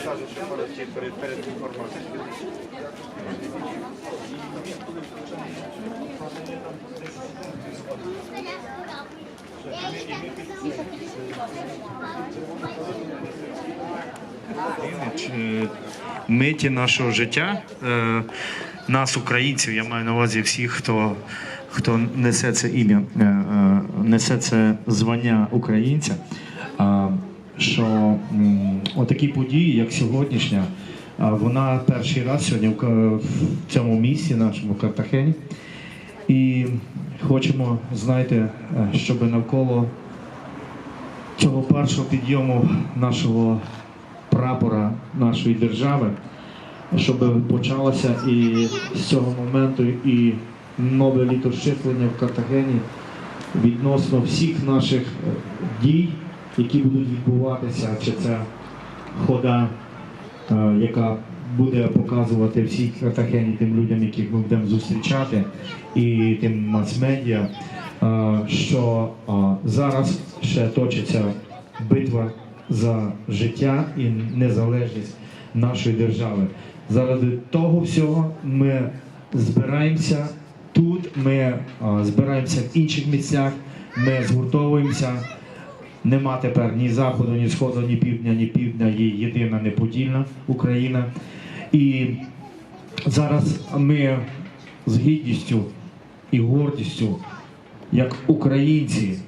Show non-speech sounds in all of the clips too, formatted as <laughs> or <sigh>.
скажу, що коротше перед, перед інформацією. Е, миті нашого життя, е, нас, українців, я маю на увазі всіх, хто, хто несе це ім'я, е, несе це звання українця. Що отакі події, як сьогоднішня, вона перший раз сьогодні в цьому місці, нашому Картахені. І хочемо, знаєте, щоб навколо цього першого підйому нашого прапора нашої держави, щоб почалося і з цього моменту і нове літощислення в Картагені відносно всіх наших дій, які будуть відбуватися, чи це хода, е, яка буде показувати всій Картагені тим людям, яких ми будемо зустрічати, і тим мас-медіа, е, що е, зараз ще точиться битва за життя і незалежність нашої держави. Заради того всього ми збираємося тут, ми збираємося в інших місцях, ми згуртовуємося. Нема тепер ні заходу, ні сходу, ні півдня, ні півдня, є єдина неподільна Україна. І зараз ми з гідністю і гордістю, як українці,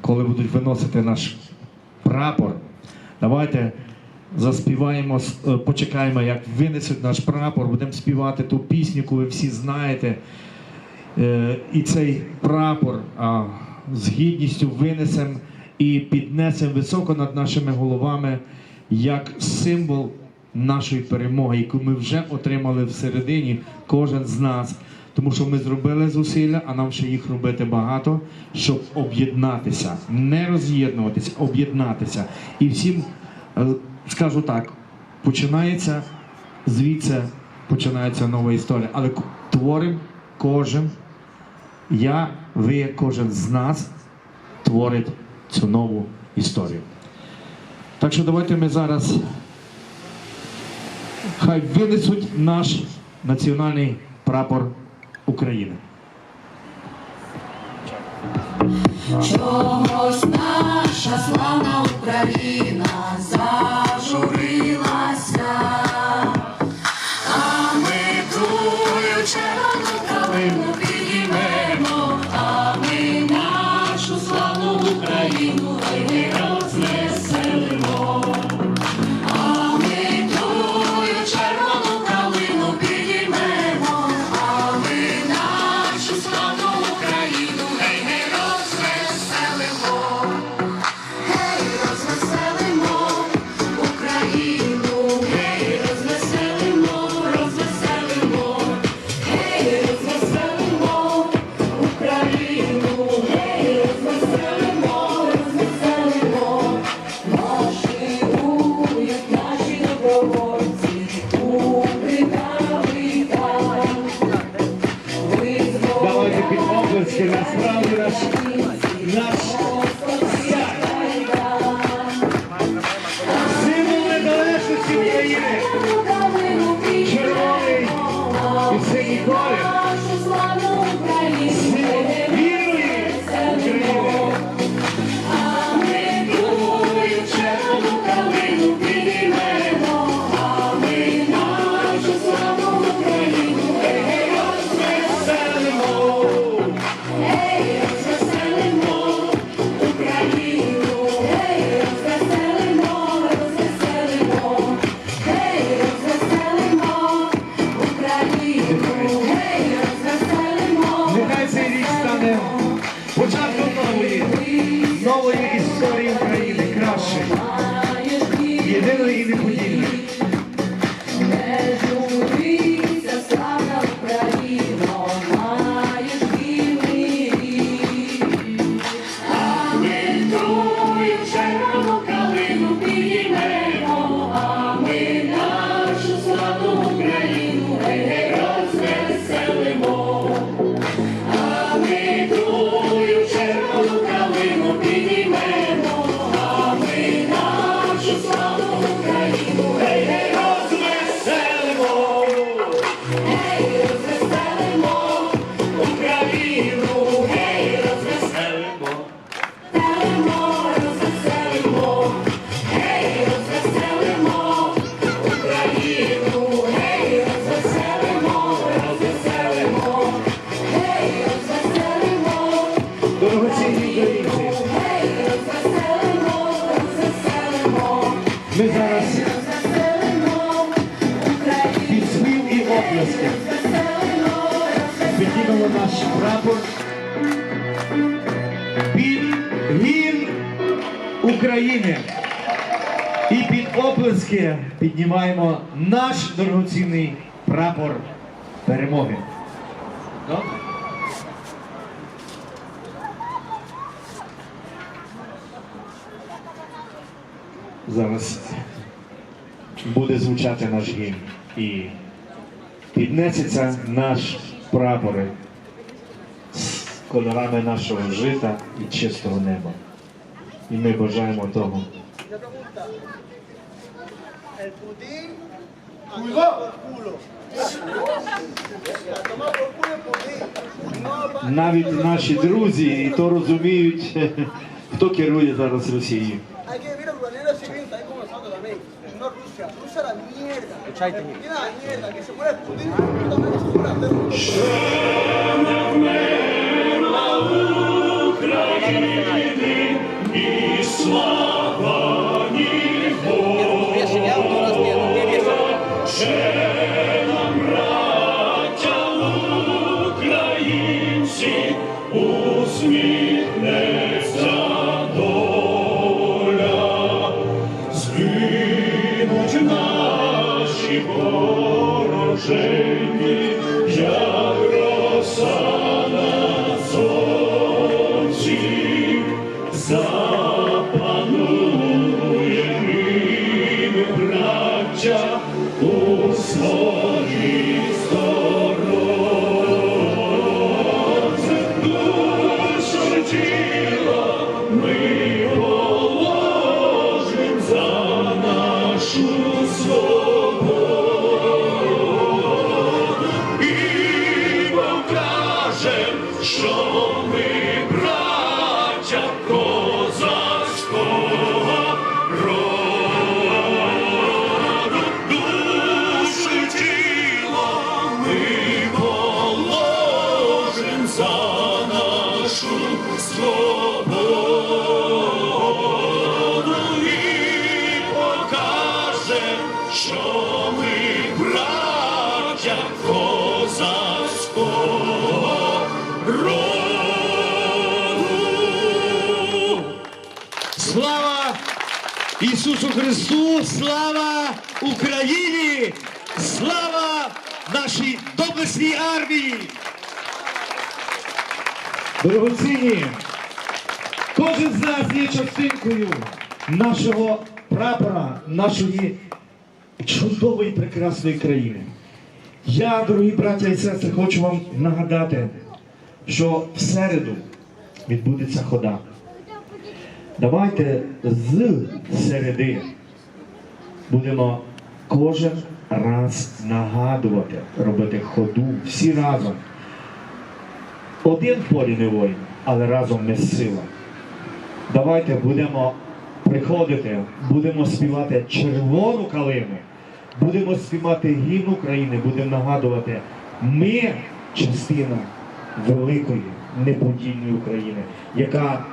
коли будуть виносити наш прапор. Давайте заспіваємо, е, почекаємо, як винесуть наш прапор, будемо співати ту пісню, яку ви всі знаєте. Е, І цей прапор з гідністю винесемо і піднесемо високо над нашими головами як символ нашої перемоги, яку ми вже отримали всередині, кожен з нас. Тому що ми зробили зусилля, а нам ще їх робити багато, щоб об'єднатися, не роз'єднуватися, об'єднатися. І всім е, скажу так: починається звідси, починається нова історія. Але к- творим кожен, я, ви, кожен з нас творить цю нову історію. Так що давайте ми зараз хай винесуть наш національний прапор України. Чогось наша славна Україна зажурилася, Червоний і синій колір. Єдиної і прапор під гімн України. І під оплески піднімаємо наш дорогоцінний прапор перемоги. Добре? Зараз буде звучати наш гімн і піднесеться наш прапори кольорами нашого жита і чистого неба. І ми бажаємо того. Навіть наші друзі і то розуміють, <laughs> хто керує зараз Росією. Hay que ver muera el Putin. Yo también que se muera el Putin. Слава Ісусу Христу! Слава Україні! Слава нашій доблесній армії! Дорогоцінні, кожен з нас є частинкою нашого прапора, нашої чудової прекрасної країни. Я, дорогі браття і сестри, хочу вам нагадати, що в середу відбудеться хода. Давайте з середи будемо кожен раз нагадувати, робити ходу всі разом. Один в полі не воїн, але разом ми сила. Давайте будемо приходити, будемо співати червону калину, будемо співати гімн України, будемо нагадувати, ми частина великої неподільної України, яка,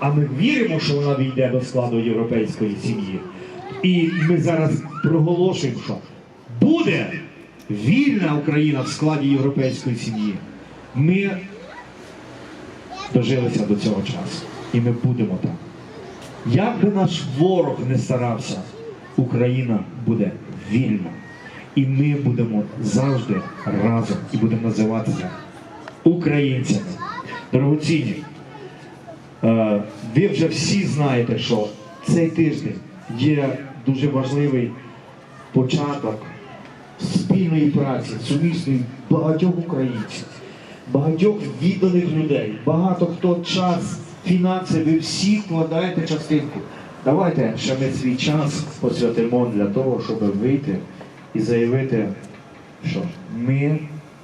а ми віримо, що вона війде до складу європейської сім'ї. І ми зараз проголошуємо, що буде вільна Україна в складі європейської сім'ї. Ми дожилися до цього часу. І ми будемо там. Як би наш ворог не старався, Україна буде вільна. І ми будемо завжди разом і будемо називатися українцями. Дорогоцінні, е, ви вже всі знаєте, що цей тиждень є дуже важливий початок спільної праці, сумісної багатьох українців, багатьох відданих людей, багато хто час, фінанси, ви всі вкладаєте частинку. Давайте ще ми свій час посвятимо для того, щоб вийти і заявити, що ми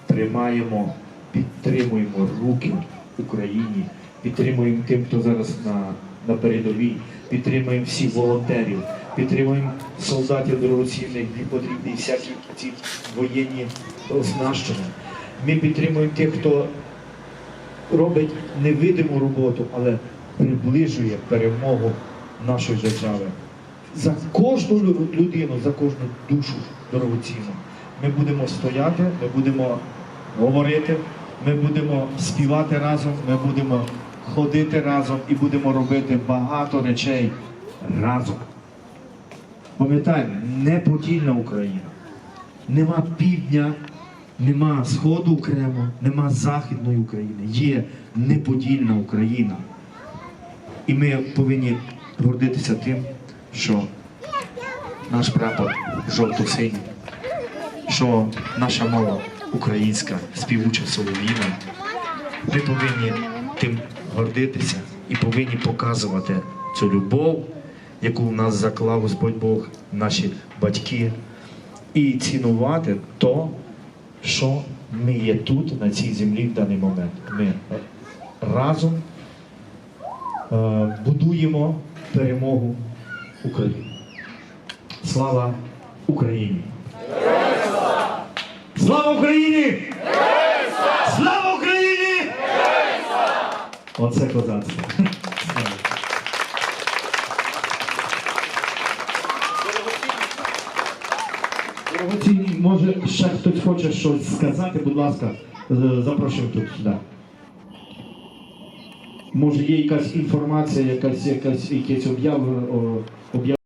тримаємо, підтримуємо руки Україні, підтримуємо тим, хто зараз на, на передовій, підтримуємо всіх волонтерів, підтримуємо солдатів дорогоцінних, які потрібні всякі ці воєнні оснащення. Ми підтримуємо тих, хто робить невидиму роботу, але приближує перемогу нашої держави за кожну людину, за кожну душу дорогоцінну. Ми будемо стояти, ми будемо говорити, ми будемо співати разом, ми будемо ходити разом і будемо робити багато речей разом. Пам'ятаємо, неподільна Україна. Нема півдня, нема Сходу окремо, нема Західної України. Є неподільна Україна. І ми повинні гордитися тим, що наш прапор жовто-синій, що наша мова українська, співуча солов'їна. Ми повинні тим гордитися і повинні показувати цю любов, яку в нас заклав Господь Бог, наші батьки, і цінувати то, що ми є тут, на цій землі в даний момент. Ми разом е, будуємо перемогу України. Слава Україні! Слава Україні! Слава Україні! Оце козацтво. Слава. Дорогоцінні, може ще хтось хоче щось сказати, будь ласка, е, запрошуємо тут сюди. Може є якась інформація, якась, якась, якесь об'яв, об'яв.